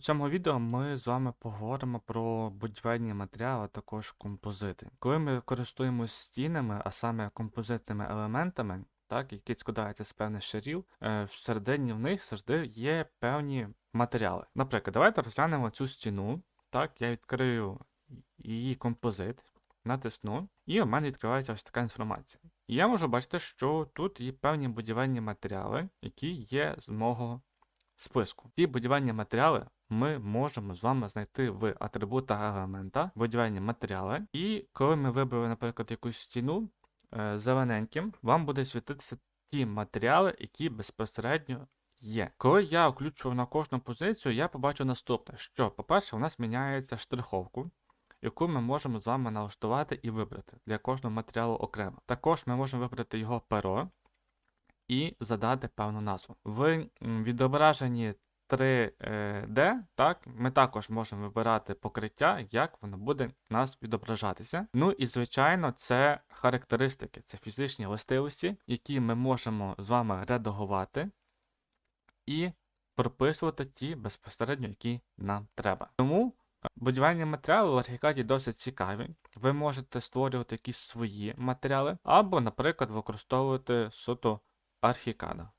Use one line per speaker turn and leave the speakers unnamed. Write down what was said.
У цьому відео ми з вами поговоримо про будівельні матеріали, а також композити. Коли ми користуємося стінами, а саме композитними елементами, так, які складаються з певних шарів, е, всередині в них завжди є певні матеріали. Наприклад, давайте розглянемо цю стіну. Так, я відкрию її композит, натисну, і у мене відкривається ось така інформація. І я можу бачити, що тут є певні будівельні матеріали, які є з мого списку. Ці будівельні матеріали ми можемо з вами знайти в атрибутах елемента будівельні матеріали. І коли ми вибрали, наприклад, якусь стіну е, зелененьким, вам буде світитися ті матеріали, які безпосередньо є. Коли я включу на кожну позицію, я побачу наступне: що, по-перше, у нас міняється штриховку. Яку ми можемо з вами налаштувати і вибрати для кожного матеріалу окремо. Також ми можемо вибрати його перо, і задати певну назву. В відображенні 3D, так, ми також можемо вибирати покриття, як воно буде нас відображатися. Ну і звичайно, це характеристики, це фізичні властивості, які ми можемо з вами редагувати і прописувати ті безпосередньо, які нам треба. Тому е, будівельні матеріали в архікаді досить цікаві. Ви можете створювати якісь свої матеріали, або, наприклад, використовувати суто архікада.